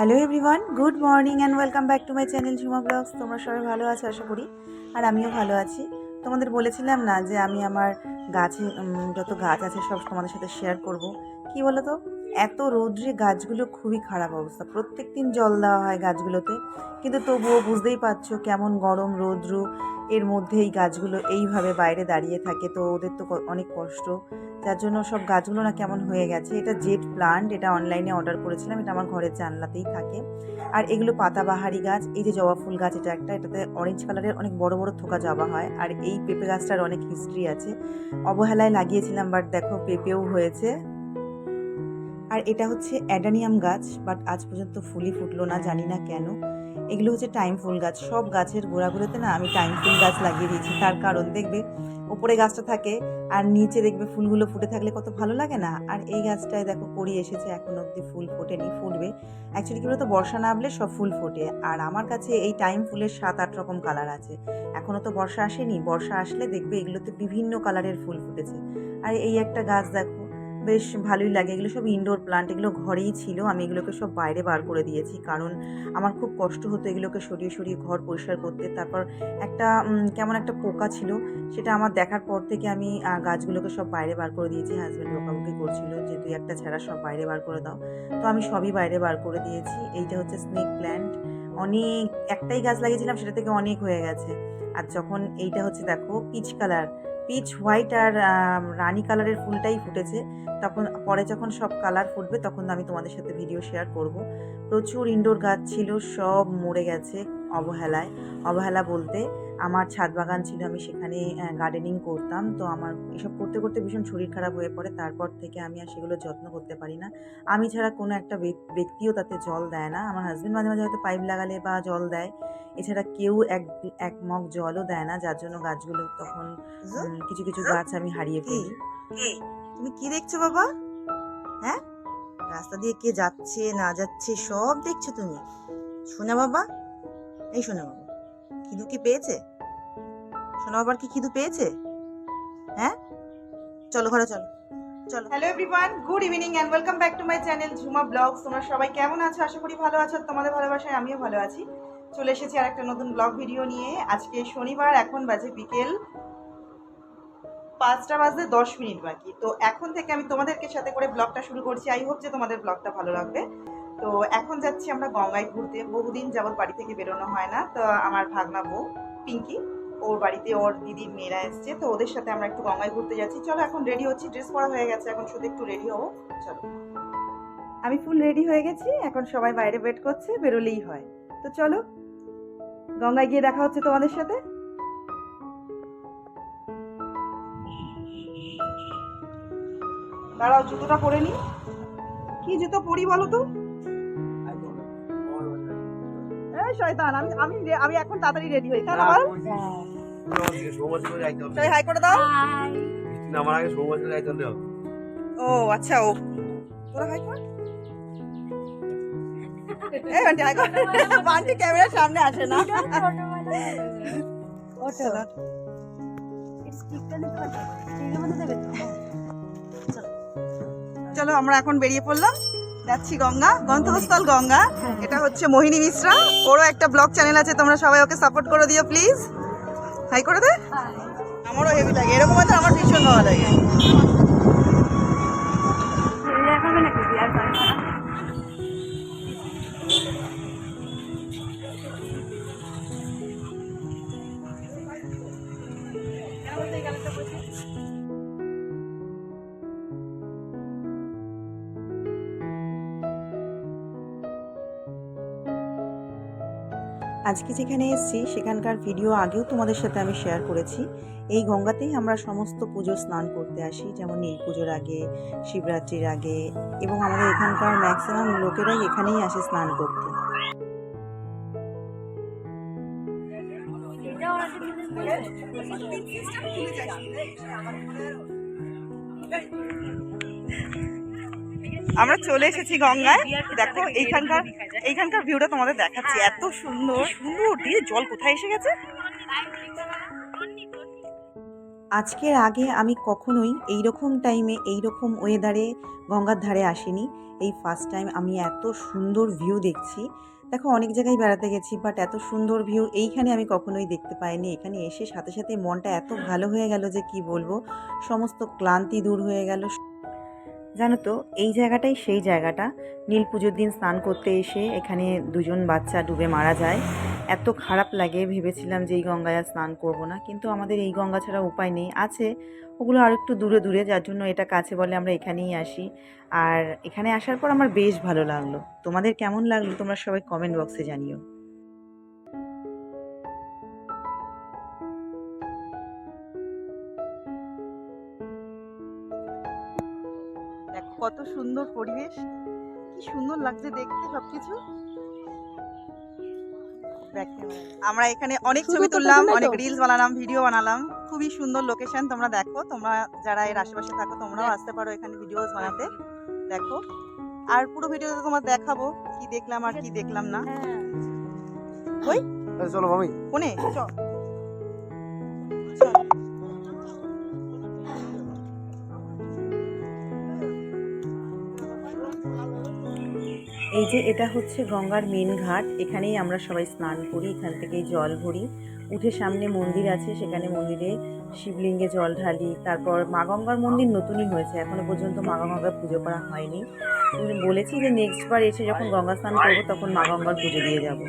Hello everyone good morning and welcome back to my channel Jhuma blogs তোমরা সবাই ভালো আছো আশা করি? আর আমিও ভালো আছি। তোমাদের বলেছিলাম না যে আমি আমার গাছে যত গাছ আছে সব তোমাদের সাথে শেয়ার করব। কি বলো তো এত রৌদ্রে গাছগুলো খুবই খারাপ অবস্থা। প্রত্যেক দিন জল দেওয়া হয় গাছগুলোতে। কিন্তু তবুও বুঝতেই পারছ কেমন গরম, রৌদ্র। এর মধ্যে এই গাছগুলো এইভাবে বাইরে দাঁড়িয়ে থাকে। তো ওদের তো অনেক কষ্ট। যার জন্য সব গাছগুলো না কেমন হয়ে গেছে। এটা জেট প্লান্ট, এটা অনলাইনে অর্ডার করেছিলাম। এটা আমার ঘরের জানলাতেই থাকে। আর এগুলো পাতাবাহারি গাছ। এই যে জবা ফুল গাছ, এটা একটা। এটাতে অরেঞ্জ কালারের অনেক বড় বড় থোকা জবা হয়। আর এই পেঁপে গাছটার অনেক হিস্ট্রি আছে। অবহেলায় লাগিয়েছিলাম বাট দেখো পেঁপেও হয়েছে। আর এটা হচ্ছে অ্যাডানিয়াম গাছ বাট আজ পর্যন্ত ফুলই ফুটলো না, জানি না কেন। এগুলো হচ্ছে টাইম ফুল গাছ। সব গাছের গোড়াগুলোতে না আমি টাইম ফুল গাছ লাগিয়ে দিয়েছি। তার কারণ দেখবে ওপরে গাছটা থাকে আর নিচে দেখবে ফুলগুলো ফুটে থাকলে কত ভালো লাগে না। আর এই গাছটায় দেখো করি এসেছে, এখন অবধি ফুল ফোটেনি ফুটবে অ্যাকচুয়ালি কি বলতো, বর্ষা না আসলে সব ফুল ফোটে। আর আমার কাছে এই টাইম ফুলের সাত আট রকম কালার আছে। এখনও তো বর্ষা আসেনি। বর্ষা আসলে দেখবে এগুলোতে বিভিন্ন কালারের ফুল ফুটেছে। আর এই একটা গাছ দেখো বেশ ভালোই লাগে। এগুলো সব ইনডোর প্লান্ট এগুলো ঘরেই ছিল। আমি এগুলোকে সব বাইরে বার করে দিয়েছি কারণ আমার খুব কষ্ট হতো এগুলোকে সরিয়ে সরিয়ে ঘর পরিষ্কার করতে। তারপর একটা কেমন একটা পোকা ছিল, সেটা আমার দেখার পর থেকে আমি গাছগুলোকে সব বাইরে বার করে দিয়েছি। হাজব্যান্ড বকাবকি করছিল যে দুই একটা ছাড়া সব বাইরে বার করে দাও। তো আমি সবই বাইরে বার করে দিয়েছি। এইটা হচ্ছে স্নেক প্ল্যান্ট অনেক, একটাই গাছ লাগিয়েছিলাম, সেটা থেকে অনেক হয়ে গেছে। আর যখন এইটা হচ্ছে, দেখো পিচ কালার পিচ হোয়াইট আর রানি কালারের ফুলটাই ফুটেছে। তখন, পরে যখন সব কালার ফুটবে, তখন আমি তোমাদের সাথে ভিডিও শেয়ার করব। প্রচুর ইনডোর গাছ ছিল, সব মরে গেছে। অবহেলায়। অবহেলা বলতে আমার ছাদ বাগান ছিল আমি সেখানে গার্ডেনিং করতাম। তো আমার এসব করতে করতে ভীষণ শরীর খারাপ হয়ে পড়ে। তারপর থেকে আমি আর সেগুলো যত্ন করতে পারি না। আমি ছাড়া কোনো একটা ব্যক- ব্যক্তিও তাতে জল দেয় না। আমার হাজবেন্ড মাঝে মাঝে হয়তো পাইপ লাগালে বা জল দেয়। এছাড়া কেউ এক এক মগ জলও দেয় না যার জন্য গাছগুলো তখন কিছু কিছু গাছ আমি হারিয়ে ফেলি। তুমি কি দেখছ বাবা? হ্যাঁ? রাস্তা দিয়ে কে যাচ্ছে না যাচ্ছে সব দেখছ তুমি। শোনা বাবা? এই শোনা বাবা খিদু কি পেয়েছে? শোনা বাবার কি খিদু পেয়েছে? হ্যাঁ? চলো ঘরে চলো চলো। Hello everyone good evening and welcome back to my channel Jhuma blogs তোমরা সবাই কেমন আছো? আশা করি ভালো আছো তোমাদের ভালোবাসায় আমিও ভালো আছি। চলে এসেছি আর একটা নতুন ব্লগ ভিডিও নিয়ে। আজকে শনিবার, এখন বাজে বিকেল পাঁচটা বাজতে দশ মিনিট বাকি। তো এখন থেকে আমি তোমাদেরকে সাথে করে ব্লগটা শুরু করছি। আই হোপ যে তোমাদের ব্লগটা ভালো লাগবে। তো এখন যাচ্ছি আমরা গঙ্গায় ঘুরতে। বহুদিন যাবত বাড়ি থেকে বেরোনো হয় না। তো আমার ভাগনা বউ, পিঙ্কি, ওর বাড়িতে ওর দিদির মেয়েরা এসছে। তো ওদের সাথে আমরা একটু গঙ্গায় ঘুরতে যাচ্ছি। চলো এখন রেডি হচ্ছি। ড্রেস পরা হয়ে গেছে। এখন শুধু একটু রেডি হব। চলো। আমি ফুল রেডি হয়ে গেছি। এখন সবাই বাইরে ওয়েট করছে। বেরোলেই হয়। তো চলো। গঙ্গায় গিয়ে দেখা হচ্ছে তোমাদের সাথে। দাঁড়াও, জুতোটা পরে নি। কি জুতো পরি বলো তো? এই শয়তান আমি আমি আমি এখন তাড়াতাড়ি রেডি হই। সবাই হাই করে দাও। আমার আগে সৌভাগ্য যাইতে হবে ও আচ্ছা ও। তোরা হাই কর। এই আন্টি হাই কর। আন্টি ক্যামেরার সামনে আসে না। চলো। চলো আমরা এখন বেরিয়ে পড়লাম। যাচ্ছি গঙ্গা গন্তব্যস্থল গঙ্গা। এটা হচ্ছে মোহিনী মিশ্রা। ওরও একটা ব্লগ চ্যানেল আছে তোমরা সবাই ওকে সাপোর্ট করে দিও প্লিজ হাই করে দে। আমারও হেভি লাগে। এরকম আমার ভীষণ ভালো লাগে। আজকে যেখানে এসেছি, সেখানকার ভিডিও আগেও তোমাদের সাথে আমি শেয়ার করেছি। এই গঙ্গাতেই আমরা সমস্ত পুজো স্নান করতে আসি, যেমন নীল পুজোর আগে, শিবরাত্রির আগে, এবং আমাদের এখানকার ম্যাক্সিমাম লোকেরাই এখানেই আসে স্নান করতে। আমরা চলে এসেছি গঙ্গায়। দেখো এইখানকার এইখানকার ভিউটা তোমাদের দেখাচ্ছি। এত সুন্দর। সুন্দর? দিয়ে জল কোথায় এসে গেছে? আজকের আগে আমি কখনোই এই রকম টাইমে এই রকম ওয়েদারে গঙ্গার ধারে আসিনি। এই ফার্স্ট টাইম আমি এত সুন্দর ভিউ দেখছি। দেখো অনেক জায়গায় বেড়াতে গেছি বাট এত সুন্দর ভিউ এইখানে আমি কখনোই দেখতে পাইনি। এখানে এসে সাথে সাথে মনটা এত ভালো হয়ে গেল যে কি বলব? সমস্ত ক্লান্তি দূর হয়ে গেল। জানো তো, এই জায়গাটাই সেই জায়গাটা। নীল পুজোর দিন স্নান করতে এসে এখানে দুজন বাচ্চা ডুবে মারা যায়। এত খারাপ লাগে, ভেবেছিলাম যে এই গঙ্গায় আর স্নান করব না। কিন্তু আমাদের এই গঙ্গা ছাড়া উপায় নেই। আছে, ওগুলো আর একটু দূরে দূরে, যার জন্য এটা কাছে বলে আমরা এখানেই আসি। আর এখানে আসার পর আমার বেশ ভালো লাগল। তোমাদের কেমন লাগল, তোমরা সবাই কমেন্ট বক্সে জানিও। কত সুন্দর পরিবেশ। কি সুন্দর লাগছে দেখতে সবকিছু। আমরা এখানে অনেক ছবি তুললাম অনেক রিলস বানালাম ভিডিও বানালাম। খুবই সুন্দর লোকেশন তোমরা দেখো। তোমরা যারা এর আশেপাশে থাকো তোমরাও আসতে পারো এখানে ভিডিওস বানাতে। দেখো। আর পুরো ভিডিওতে তোমার দেখাবো কি দেখলাম আর কি দেখলাম না। এই চলো মামি। কোনে চল। এই যে এটা হচ্ছে গঙ্গার মেন ঘাট, এখানেই আমরা সবাই স্নান করি, এখান থেকেই জল ভরি। উঠে সামনে মন্দির আছে, সেখানে মন্দিরে শিবলিঙ্গে জল ঢালি, তারপর মা গঙ্গার মন্দির নতুনই হয়েছে, এখনও পর্যন্ত মা গঙ্গার পুজো করা হয়নি। বলেছি যে নেক্সট বার এসে যখন গঙ্গা স্নান করব, তখন মা গঙ্গার পুজো দিয়ে যাব।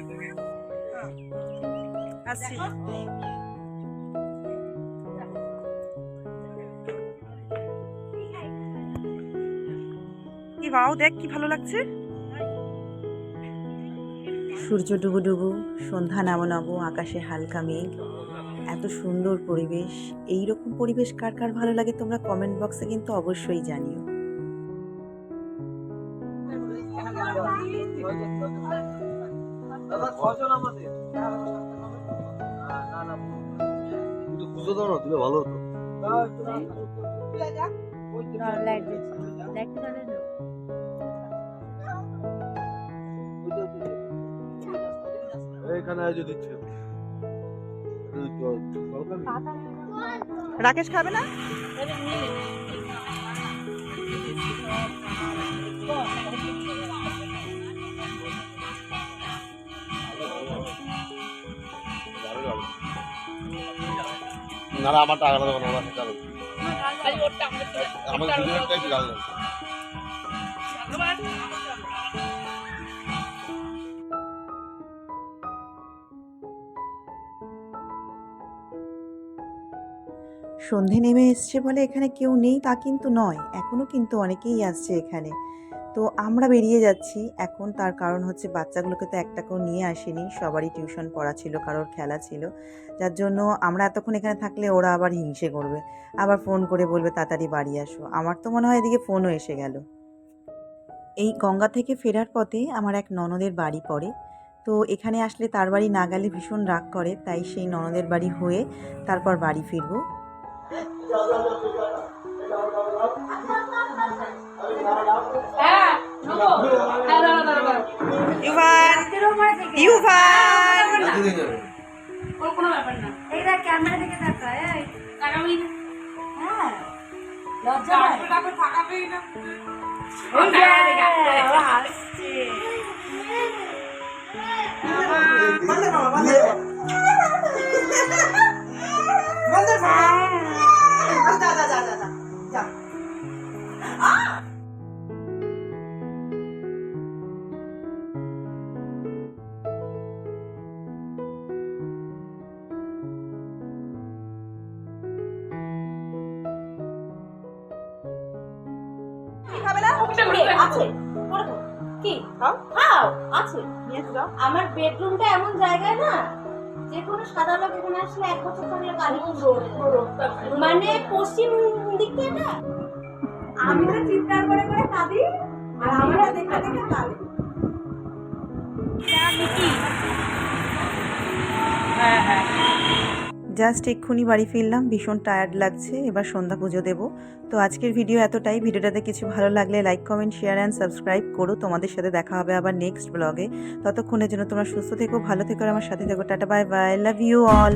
কি, বাও, দেখ কি ভালো লাগছে। সূর্য ডুবু ডুবু সন্ধ্যা নামো নামো আকাশে হালকা মেঘ। এত সুন্দর পরিবেশ। এই রকম পরিবেশ কার কার ভালো লাগে তোমরা কমেন্ট বক্সে কিন্তু অবশ্যই জানিও। ভালো হতো এইখানে খাবি? রাকেশ খাবে না? না না আমার টাকা দেবো না আমার টাকা সন্ধে নেমে এসছে বলে এখানে কেউ নেই তা কিন্তু নয়। এখনও কিন্তু অনেকেই আসছে এখানে। তো আমরা বেরিয়ে যাচ্ছি। এখন তার কারণ হচ্ছে বাচ্চাগুলোকে তো একটাকেও নিয়ে আসেনি। সবারই টিউশন পড়া ছিল, কারোর খেলা ছিল। যার জন্য আমরা এতক্ষণ এখানে থাকলে ওরা আবার হিংসে করবে। আবার ফোন করে বলবে, তাড়াতাড়ি বাড়ি আসো। আমার তো মনে হয় এদিকে ফোনও এসে গেল। এই গঙ্গা থেকে ফেরার পথে আমার এক ননদের বাড়ি পড়ে। তো এখানে আসলে তার বাড়ি না গেলে ভীষণ রাগ করে। তাই সেই ননদের বাড়ি হয়ে তারপর বাড়ি ফিরবো। ইউভান ইউভান। ওর কোনো ব্যাপার না। এই দেখ ক্যামেরা দিকে তাকা এই। হ্যাঁ লজ্জা হয় না। ওই যে হাসছে বন্ধ যা যা যা যা যা কি? খাবে না আছে। কি খাও খাও আছে। নিয়ে এসে দাও আমার বেডরুমটা এমন জায়গায় না যে কোনো সাদা লোক এখানে আসলে এক বছর ধরে গাড়ি মানে পশ্চিম দিক থেকে আমরা চিৎকার করে করে কাঁদি আর আমরা দেখে দেখে কাঁদি হ্যাঁ হ্যাঁ। জাস্ট এক্ষুনি বাড়ি ফিরলাম, ভীষণ টায়ার্ড লাগছে, এবার সন্ধ্যা পুজো দেবো। তো আজকের ভিডিও এতটাই, ভিডিওটাতে কিছু ভালো লাগলে like comment share and subscribe করো। তোমাদের সাথে দেখা হবে আবার নেক্সট ব্লগে ততক্ষণের জন্য তোমরা সুস্থ থেকো, ভালো থেকো আমার সাথে থেকো। Tata bye bye love you all